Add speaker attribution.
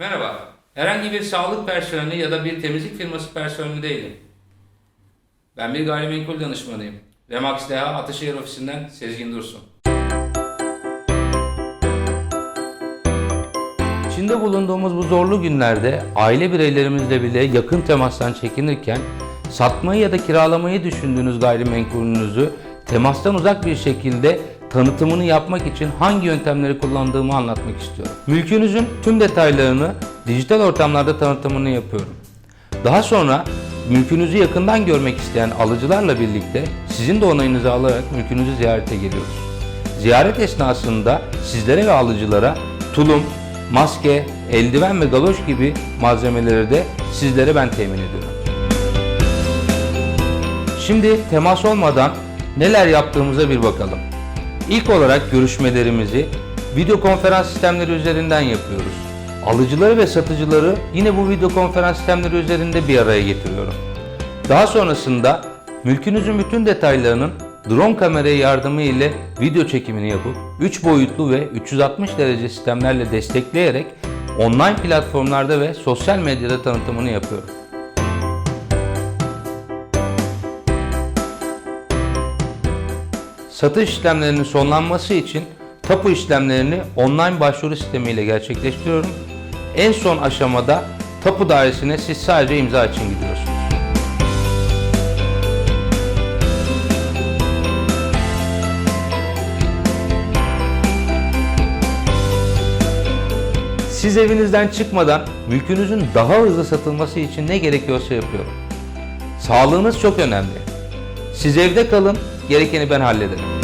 Speaker 1: Merhaba. Herhangi bir sağlık personeli ya da bir temizlik firması personeli değilim. Ben bir gayrimenkul danışmanıyım. Remax DH Ataşehir ofisinden Sezgin Dursun. İçinde bulunduğumuz bu zorlu günlerde aile bireylerimizle bile yakın temastan çekinirken satmayı ya da kiralamayı düşündüğünüz gayrimenkulünüzü temastan uzak bir şekilde tanıtımını yapmak için hangi yöntemleri kullandığımı anlatmak istiyorum. Mülkünüzün tüm detaylarını dijital ortamlarda tanıtımını yapıyorum. Daha sonra mülkünüzü yakından görmek isteyen alıcılarla birlikte sizin de onayınızı alarak mülkünüzü ziyarete geliyoruz. Ziyaret esnasında sizlere ve alıcılara tulum, maske, eldiven ve galoş gibi malzemeleri de sizlere ben temin ediyorum. Şimdi temas olmadan neler yaptığımıza bir bakalım. İlk olarak görüşmelerimizi video konferans sistemleri üzerinden yapıyoruz. Alıcıları ve satıcıları yine bu video konferans sistemleri üzerinde bir araya getiriyorum. Daha sonrasında mülkünüzün bütün detaylarının drone kamerayı yardımı ile video çekimini yapıp 3 boyutlu ve 360 derece sistemlerle destekleyerek online platformlarda ve sosyal medyada tanıtımını yapıyorum. Satış işlemlerinin sonlanması için tapu işlemlerini online başvuru sistemiyle gerçekleştiriyorum. En son aşamada tapu dairesine siz sadece imza için gidiyorsunuz. Siz evinizden çıkmadan mülkünüzün daha hızlı satılması için ne gerekiyorsa yapıyorum. Sağlığınız çok önemli. Siz evde kalın, gerekeni ben hallederim.